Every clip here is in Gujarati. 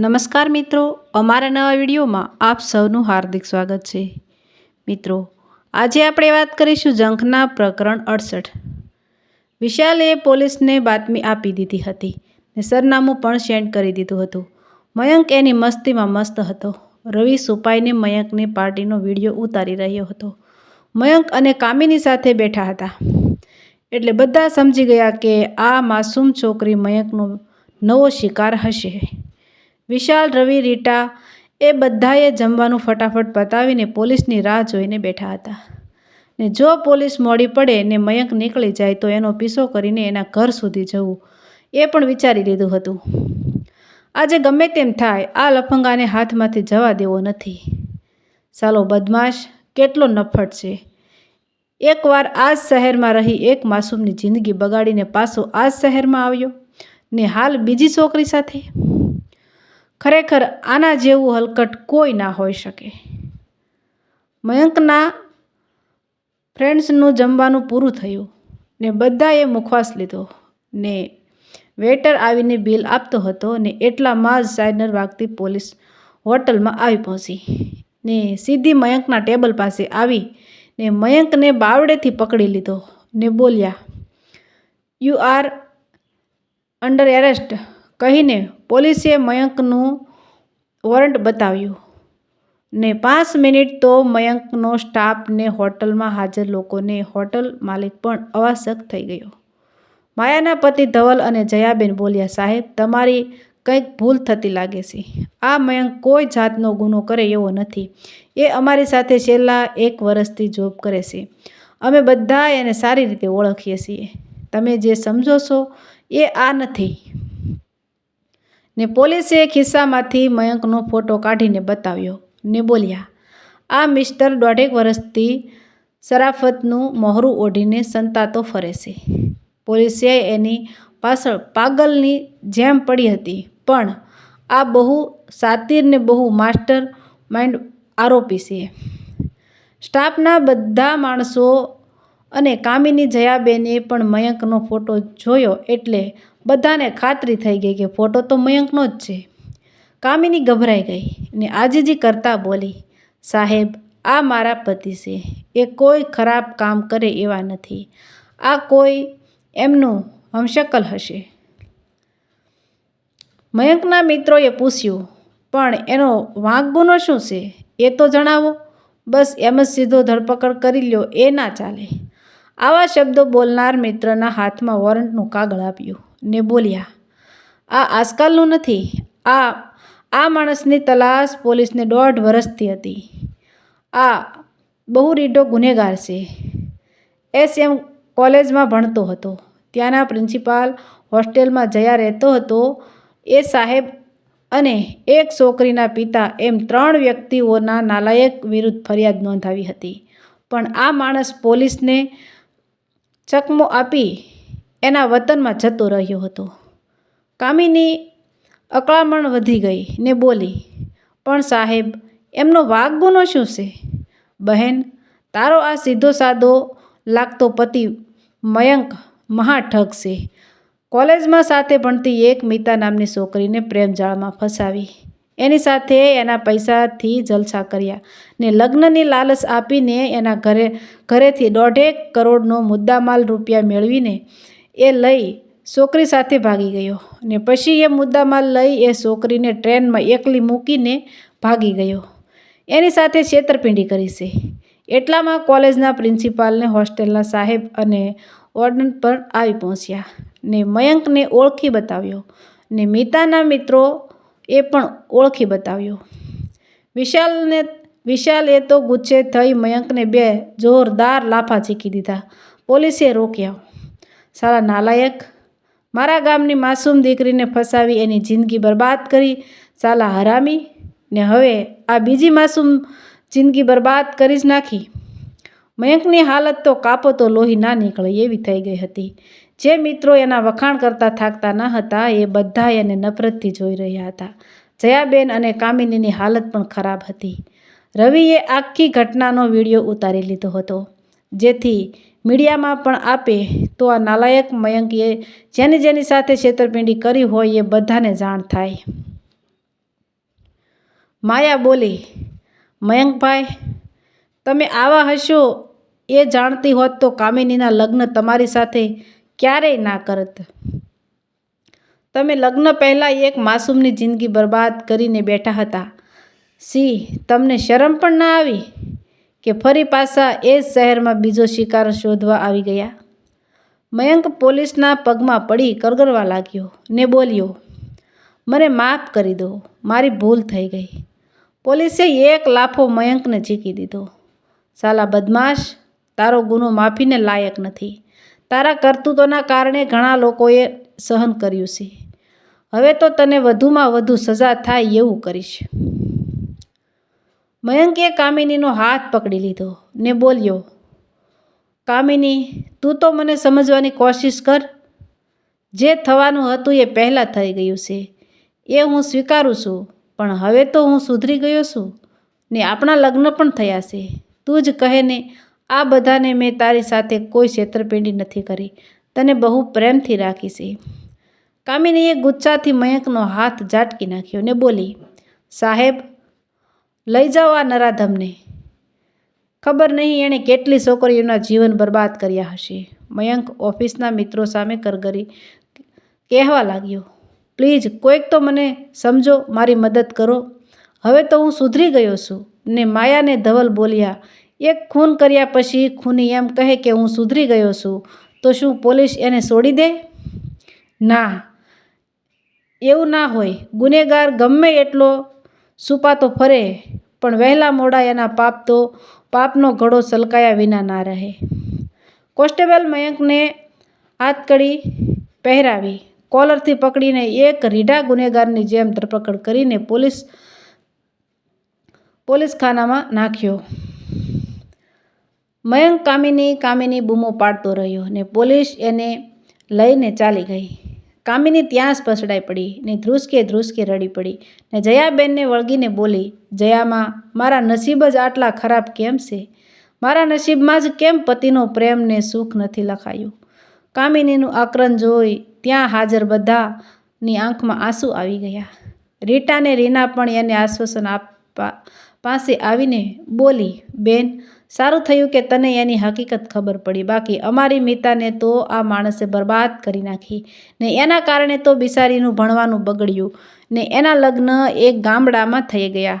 નમસ્કાર મિત્રો, અમારા નવા વિડીયોમાં આપ સૌનું હાર્દિક સ્વાગત છે. મિત્રો, આજે આપણે વાત કરીશું જંખના પ્રકરણ અડસઠ. વિશાલે પોલીસને બાતમી આપી દીધી હતી ને સરનામું પણ સેન્ડ કરી દીધું હતું. મયંક એની મસ્તીમાં મસ્ત હતો. રવિ સુપાઈને મયંકની પાર્ટીનો વીડિયો ઉતારી રહ્યો હતો. મયંક અને કામિની સાથે બેઠા હતા. એટલે બધા સમજી ગયા કે આ માસૂમ છોકરી મયંકનો નવો શિકાર હશે. વિશાલ, રવિ, રીટા એ બધાએ જમવાનું ફટાફટ પતાવીને પોલીસની રાહ જોઈને બેઠા હતા. ને જો પોલીસ મોડી પડે ને મયંક નીકળી જાય તો એનો પીસો કરીને એના ઘર સુધી જવું, એ પણ વિચારી લીધું હતું. આજે ગમે તેમ થાય, આ લફંગાને હાથમાંથી જવા દેવો નથી. ચાલો બદમાશ, કેટલો નફટ છે. એકવાર આ જ શહેરમાં રહી એક માસૂમની જિંદગી બગાડીને પાછો આ જ શહેરમાં આવ્યો, ને હાલ બીજી છોકરી સાથે? ખરેખર આના જેવું હલકટ કોઈ ના હોઈ શકે. મયંકના ફ્રેન્ડ્સનું જમવાનું પૂરું થયું ને બધાએ મુખવાસ લીધો ને વેટર આવીને બિલ આપતો હતો ને એટલામાં જ સાઇનર વાગતી પોલીસ હોટલમાં આવી પહોંચી ને સીધી મયંકના ટેબલ પાસે આવી ને મયંકને બાવડેથી પકડી લીધો ને બોલ્યા યુ આર અંડર એરેસ્ટ કહીને પોલીસે મયંકનું વોરંટ બતાવ્યું. ને પાંચ મિનિટ તો મયંકનો સ્ટાફને હોટલમાં હાજર લોકોને હોટલ માલિક પણ અવાસક થઈ ગયો. માયાના પતિ ધવલ અને જયાબેન બોલ્યા, સાહેબ, તમારી કંઈક ભૂલ થતી લાગે છે. આ મયંક કોઈ જાતનો ગુનો કરે એવો નથી. એ અમારી સાથે છેલ્લા એક વર્ષથી જોબ કરે છે. અમે બધા એને સારી રીતે ઓળખીએ છીએ. તમે જે સમજો છો એ આ નથી. ને પોલીસે ખિસ્સામાંથી મયંકનો ફોટો કાઢીને બતાવ્યો ને બોલ્યા, આ મિસ્ટર દોઢેક વર્ષથી શરાફતનું મોહરું ઓઢીને સંતાતો ફરે છે. પોલીસે એની પાછળ પાગલની જેમ પડી હતી, પણ આ બહુ સાતીર ને બહુ માસ્ટર માઇન્ડ આરોપી છે. સ્ટાફના બધા માણસો અને કામિની જયાબેને પણ મયંકનો ફોટો જોયો એટલે બધાને ખાતરી થઈ ગઈ કે ફોટો તો મયંકનો જ છે. કામિની ગભરાઈ ગઈ ને આજીજી કરતા બોલી, સાહેબ, આ મારા પતિ છે. એ કોઈ ખરાબ કામ કરે એવા નથી. આ કોઈ એમનું હમશકલ હશે. મયંકના મિત્રોએ પૂછ્યું, પણ એનો વાંક ગુનો શું છે? એ તો જણાવો. બસ એમ જ સીધો ધરપકડ કરી લ્યો, એ ના ચાલે. આવા શબ્દો બોલનાર મિત્રના હાથમાં વોરંટનું કાગળ આપ્યું. ને બોલ્યા, આ આજકાલનું નથી. આ આ માણસની તલાશ પોલીસને દોઢ વર્ષથી હતી. આ બહુ રીઢો ગુનેગાર છે. એસ એમ કોલેજમાં ભણતો હતો. ત્યાંના પ્રિન્સિપાલ હોસ્ટેલમાં જયા રહેતો હતો. એ સાહેબ અને એક છોકરીના પિતા એમ ત્રણ વ્યક્તિઓના નાલાયક વિરુદ્ધ ફરિયાદ નોંધાવી હતી. પણ આ માણસ પોલીસને ચકમો આપી એના વતનમાં જતો રહ્યો હતો. કામિની અકળામણ વધી ગઈ ને બોલી, પણ સાહેબ, એમનો વાઘ ગુનો શું છે? બહેન, તારો આ સીધો સાદો લાગતો પતિ મયંક મહાઠગ છે. કોલેજમાં સાથે ભણતી એક મિતા નામની છોકરીને પ્રેમજાળમાં ફસાવી. એની સાથે એના પૈસાથી જલસા કર્યા ને લગ્નની લાલચ આપીને એના ઘરે, ઘરેથી દોઢેક કરોડનો મુદ્દામાલ રૂપિયા મેળવીને એ લઈ છોકરી સાથે ભાગી ગયો ને પછી એ મુદ્દામાં લઈ એ છોકરીને ટ્રેનમાં એકલી મૂકીને ભાગી ગયો. એની સાથે છેતરપિંડી કરી છે. એટલામાં કોલેજના પ્રિન્સિપાલને હોસ્ટેલના સાહેબ અને ઓર્ડન પર આવી પહોંચ્યા ને મયંકને ઓળખી બતાવ્યો ને મિતાના મિત્રો એ પણ ઓળખી બતાવ્યો. વિશાલને, વિશાલ એ તો ગુચ્છે થઈ મયંકને બે જોરદાર લાફા ચીકી દીધા. પોલીસે રોક્યા. સારા નાલાયક. મારા ગામની માસૂમ દીકરીને ફસાવી એની જિંદગી બરબાદ કરી, સાલા હરામી, ને હવે આ બીજી માસૂમ જિંદગી બરબાદ કરી જ નાખી. મયંકની હાલત તો કાપો તો લોહી ના નીકળે એવી થઈ ગઈ હતી. જે મિત્રો એના વખાણ કરતા થાકતા ન હતા એ બધા એને નફરતથી જોઈ રહ્યા હતા. જયાબેન અને કામિનીની હાલત પણ ખરાબ હતી. રવિએ આખી ઘટનાનો વીડિયો ઉતારી લીધો હતો. જેથી મીડિયામાં પણ આપે તો આ નાલાયક મયંકીએ જેની જેની સાથે છેતરપિંડી કરી હોય એ બધાને જાણ થાય. માયા બોલી, મયંકભાઈ, તમે આવા હશો એ જાણતી હોત તો કામિનીના લગ્ન તમારી સાથે ક્યારેય ના કરત. તમે લગ્ન પહેલાં એક માસૂમની જિંદગી બરબાદ કરીને બેઠા હતા. સી, તમને શરમ પણ ના આવી? કે ફરી પાછા એ જ શહેરમાં બીજો શિકાર શોધવા આવી ગયા? મયંક પોલીસના પગમાં પડી કરગરવા લાગ્યો ને બોલ્યો, મને માફ કરી દો, મારી ભૂલ થઈ ગઈ. પોલીસે એક લાફો મયંકને ઝીકી દીધો. સાલા બદમાશ, તારો ગુનો માફીને લાયક નથી. તારા કરતૂતોના કારણે ઘણા લોકોએ સહન કર્યું છે. હવે તો તને વધુમાં વધુ સજા થાય એવું કરીશ. મયંકે કામિનીનો હાથ પકડી લીધો ને બોલ્યો, કામિની, તું તો મને સમજવાની કોશિશ કર. જે થવાનું હતું એ પહેલાં થઈ ગયું છે. એ હું સ્વીકારું છું, પણ હવે તો હું સુધરી ગયો છું ને આપણા લગ્ન પણ થયા છે. તું જ કહે ને, આ બધાને મેં તારી સાથે કોઈ છેતરપિંડી નથી કરી. તને બહુ પ્રેમથી રાખી છે. કામિનીએ ગુચ્છાથી મયંકનો હાથ ઝાટકી નાખ્યો ને બોલી, સાહેબ લઈ જાઓ આ નરાધમને. ખબર નહીં એણે કેટલી છોકરીઓના જીવન બરબાદ કર્યા હશે. મયંક ઓફિસના મિત્રો સામે કરગરી કહેવા લાગ્યો, પ્લીઝ, કોઈક તો મને સમજો, મારી મદદ કરો. હવે તો હું સુધરી ગયો છું. ને માયાને ધવલ બોલ્યા, એક ખૂન કર્યા પછી ખૂની એમ કહે કે હું સુધરી ગયો છું, તો શું પોલીસ એને છોડી દે? ના, એવું ના હોય. ગુનેગાર ગમે એટલો સુપાતો ફરે, પણ વહેલા મોડા એના પાપ તો પાપનો ઘડો સલકાયા વિના ના રહે. કોન્સ્ટેબલ મયંકને હાથકડી પહેરાવી, કોલરથી પકડીને એક રીઢા ગુનેગારની જેમ ધરપકડ કરીને પોલીસ પોલીસ ખાનામાં નાખ્યો. મયંક કામિની કામિની બૂમો પાડતો રહ્યો ને પોલીસ એને લઈને ચાલી ગઈ. કામિની ત્યાં જ પસડાઈ પડી ને ધ્રુસકે ધ્રુસકે રડી પડી ને જયાબેનને વળગીને બોલી જયામાં મારા નસીબ જ આટલા ખરાબ કેમ છે? મારા નસીબમાં જ કેમ પતિનો પ્રેમ ને સુખ નથી લખાયું કામિનીનું આકરણ જોઈ ત્યાં હાજર બધાની આંખમાં આંસુ આવી ગયા. રીટાને રીના પણ એને આશ્વાસન આપવા પાસે આવીને બોલી, બેન સારું થયું કે તને એની હકીકત ખબર પડી. બાકી અમારી મિતાને તો આ માણસે બરબાદ કરી નાખી ને એના કારણે તો બિસારીનું ભણવાનું બગડ્યું ને એના લગ્ન એક ગામડામાં થઈ ગયા.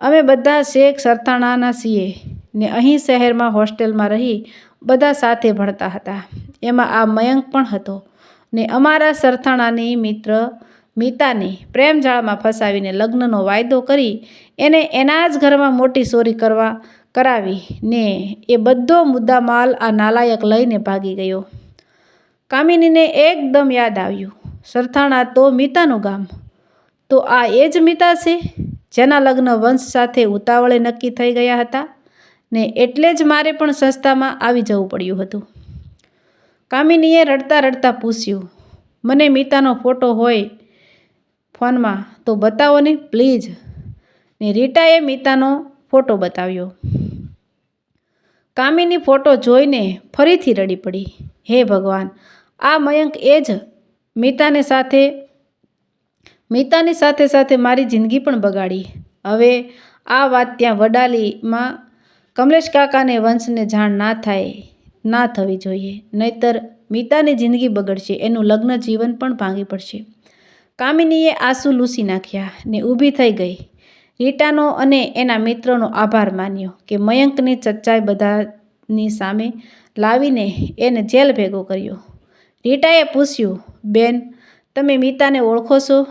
અમે બધા શેખ સરથાણાના છીએ ને અહીં શહેરમાં હોસ્ટેલમાં રહી બધા સાથે ભણતા હતા. એમાં આ મયંક પણ હતો ને અમારા સરથાણાની મિત્ર મિતાને પ્રેમજાળમાં ફસાવીને લગ્નનો વાયદો કરી એને એના જ ઘરમાં મોટી ચોરી કરવા કરાવી ને એ બધો મુદ્દામાલ આ નાલાયક લઈને ભાગી ગયો. કામિનીને એકદમ યાદ આવ્યું, સરથાણા તો મિતાનું ગામ. તો આ એ જ મિતા છે, જેના લગ્ન વંશ સાથે ઉતાવળે નક્કી થઈ ગયા હતા ને એટલે જ મારે પણ સસ્તામાં આવી જવું પડ્યું હતું. કામિનીએ રડતા રડતા પૂછ્યું, મને મિતાનો ફોટો હોય ફોનમાં તો બતાવો ને, પ્લીઝ. ને રીટાએ મીતાનો ફોટો બતાવ્યો. કામિની ફોટો જોઈને ફરીથી રડી પડી. હે ભગવાન, આ મયંક એ જ? મિતાને સાથે, મિતાની સાથે સાથે મારી જિંદગી પણ બગાડી. હવે આ વાત ત્યાં વડાલીમાં કમલેશ કાકાને વંશને જાણ ના થાય, ના થવી જોઈએ. નહીતર મિતાની જિંદગી બગડશે, એનું લગ્ન જીવન પણ ભાંગી પડશે. કામિનીએ આંસુ લૂસી નાખ્યા ને ઊભી થઈ ગઈ. રીટાનો અને એના મિત્રોનો આભાર માન્યો કે મયંકની ચચ્ચાઈ બધાની સામે લાવીને એને જેલ ભેગો કર્યો. રીટાએ પૂછ્યું, બેન, તમે મીતાને ઓળખો છો?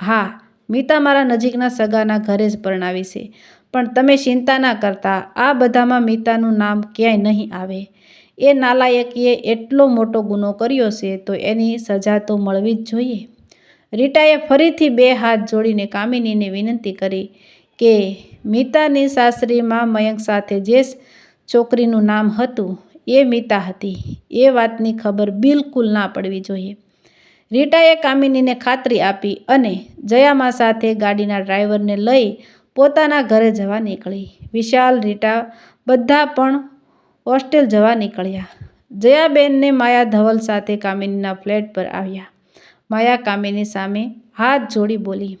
હા, મીતા મારા નજીકના સગાના ઘરે જ પરણાવી છે, પણ તમે ચિંતા ના કરતા, આ બધામાં મીતાનું નામ ક્યાંય નહીં આવે. એ નાલાયકીએ એટલો મોટો ગુનો કર્યો છે તો એની સજા તો મળવી જ જોઈએ. રીટાએ ફરીથી બે હાથ જોડીને કામિનીને વિનંતી કરી કે, મીતાની સાસરીમાં મયંક સાથે જે છોકરીનું નામ હતું એ મીતા હતી. એ વાતની ખબર બિલકુલ ના પડવી જોઈએ. રીટાએ કામિનીને ખાતરી આપી અને જયામા સાથે ગાડીના ડ્રાઈવરને લઈ પોતાના ઘરે જવા નીકળી. વિશાલ, રીટા બધા પણ હોસ્ટેલ જવા નીકળ્યા. જયાબેનને માયા ધવલ સાથે કામિનીના ફ્લેટ પર આવ્યા. માયા કામિની સામે હાથ જોડી બોલી,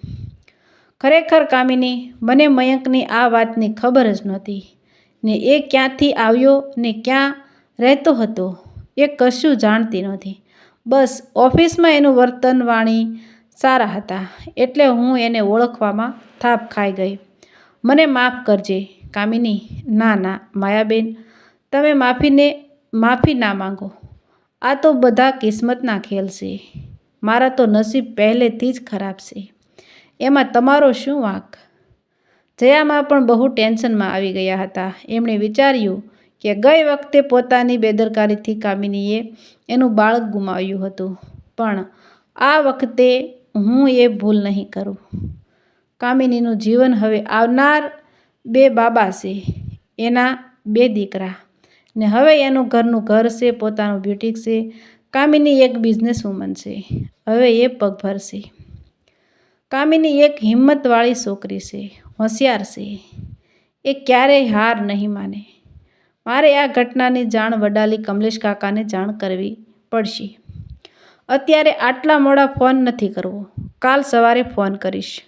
ખરેખર કામિની, મને મયંકની આ વાતની ખબર જ નહોતી. ને એ ક્યાંથી આવ્યો ને ક્યાં રહેતો હતો એ કશું જાણતી નહોતી. બસ ઓફિસમાં એનું વર્તન વાણી સારા હતા, એટલે હું એને ઓળખવામાં થાપ ખાઈ ગઈ. મને માફ કરજે કામિની. ના ના, માયાબેન, તમે માફીને માફી ના માંગો. આ તો બધા કિસ્મતના ખેલ છે. મારા તો નસીબ પહેલેથી જ ખરાબ છે. એમાં તમારો શું વાંક? જયામાં પણ બહુ ટેન્શનમાં આવી ગયા હતા. એમણે વિચાર્યું કે ગઈ વખતે પોતાની બેદરકારીથી કામિનીએ એનું બાળક ગુમાવ્યું હતું. પણ આ વખતે હું એ ભૂલ નહીં કરું. કામિનીનું જીવન હવે આવનાર બે બાબા છે, એના બે દીકરા. ને હવે એનું ઘરનું ઘર છે, પોતાનું બ્યુટિક છે કામિની એક બિઝનેસ વુમન છે. હવે એ પગભર છે. કામિની એક હિંમતવાળી છોકરી છે. હોશિયાર છે. એ ક્યારેય હાર નહીં માને. મારે આ ઘટનાની જાણ વડાલી કમલેશ કાકાને જાણ કરવી પડશે. અત્યારે આટલા મોડા ફોન નથી કરવો. કાલ સવારે ફોન કરીશ.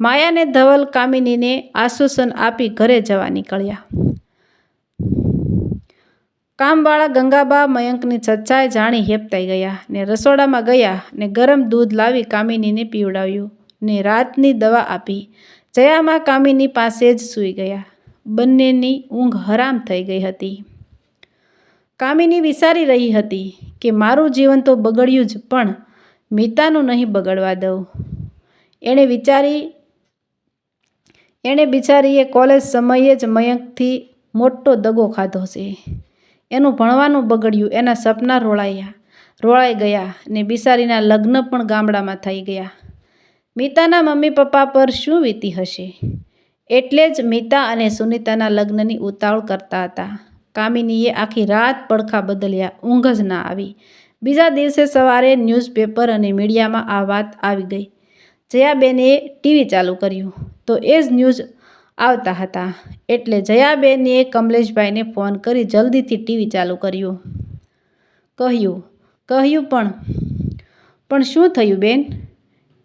માયાને ધવલ કામિનીને આશ્વાસન આપી ઘરે જવા નીકળ્યા. કામવાળા ગંગાબા મયંકની સચ્ચાઈ જાણી હેપતાઈ ગયા ને રસોડામાં ગયા ને ગરમ દૂધ લાવી કામિનીને પીવડાવ્યું ને રાતની દવા આપી. જયામાં કામિની પાસે જ સૂઈ ગયા. બંનેની ઊંઘ હરામ થઈ ગઈ હતી. કામિની વિચારી રહી હતી કે મારું જીવન તો બગડ્યું જ, પણ મીતાનું નહીં બગડવા દઉં. એણે વિચારી, એણે બિચારીએ કોલેજ સમયે જ મયંકથી મોટો દગો ખાધો છે. એનું ભણવાનું બગડ્યું, એના સપના રોળાયા. રોળાઈ ગયા ને બિસારીના લગ્ન પણ ગામડામાં થઈ ગયા. મીતાના મમ્મી પપ્પા પર શું વીતી હશે? એટલે જ મીતા અને સુનીતાના લગ્નની ઉતાવળ કરતા હતા. કામિનીએ આખી રાત પડખા બદલ્યા, ઊંઘ જ ના આવી. બીજા દિવસે સવારે ન્યૂઝપેપર અને મીડિયામાં આ વાત આવી ગઈ. જયાબેને ટીવી ચાલુ કર્યું. તો એ જ ન્યૂઝ આવતા હતા. એટલે જયાબેને કમલેશભાઈને ફોન કરી જલ્દીથી ટીવી ચાલુ કર્યું. કહ્યું કહ્યું પણ પણ શું થયું બેન?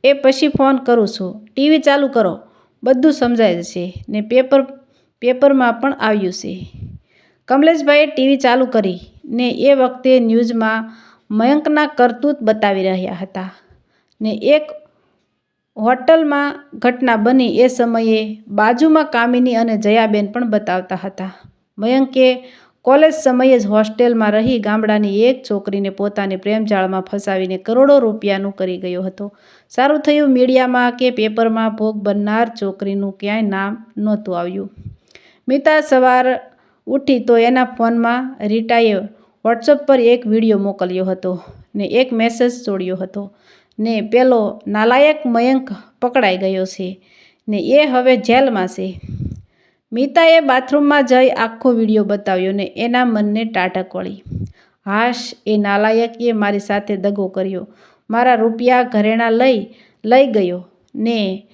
એ પછી ફોન કરું છું. ટીવી ચાલુ કરો. બધું સમજાય છે ને પેપર, પેપરમાં પણ આવ્યું છે. કમલેશભાઈએ ટીવી ચાલુ કરી ને એ વખતે ન્યૂઝમાં મયંકના કરતૂત બતાવી રહ્યા હતા ને એક હોટલમાં ઘટના બની એ સમયે બાજુમાં કામિની અને જયાબેન પણ બતાવતા હતા. મયંકે કોલેજ સમયે જ હોસ્ટેલમાં રહી ગામડાની એક છોકરીને પોતાની પ્રેમજાળમાં ફસાવીને કરોડો રૂપિયાનું કરી ગયો હતો. સારું થયું મીડિયામાં કે પેપરમાં ભોગ બનનાર છોકરીનું ક્યાંય નામ નહોતું આવ્યું. મિતા સવાર ઉઠી તો એના ફોનમાં રીટાએ વોટ્સઅપ પર એક વીડિયો મોકલ્યો હતો ને એક મેસેજ છોડ્યો હતો. ને પેલો નાલાયક મયંક પકડાઈ ગયો છે ને એ હવે જેલમાં છે. મીતાએ બાથરૂમમાં જઈ આખો વીડિયો બતાવ્યો ને એના મનને ટાટક વળી. હાશ, એ નાલાયકે મારી સાથે દગો કર્યો. મારા રૂપિયા ઘરેણા લઈ લઈ ગયો ને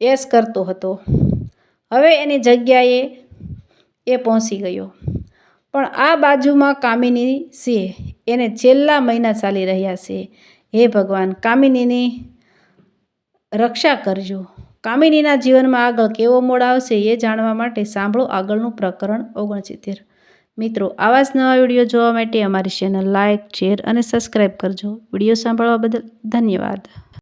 એસ કરતો હતો. હવે એની જગ્યાએ એ પહોંચી ગયો. પણ આ બાજુમાં કામિની છે. એને છેલ્લા મહિના ચાલી રહ્યા છે. હે ભગવાન, કામિનીની રક્ષા કરજો. કામિનીના જીવનમાં આગળ કેવો મોડ આવશે એ જાણવા માટે સાંભળો આગળનું પ્રકરણ ઓગણસિત્તેર. મિત્રો, આવા જ નવા વીડિયો જોવા માટે અમારી ચેનલ લાઇક શેર અને સબસ્ક્રાઈબ કરજો. વીડિયો સાંભળવા બદલ ધન્યવાદ.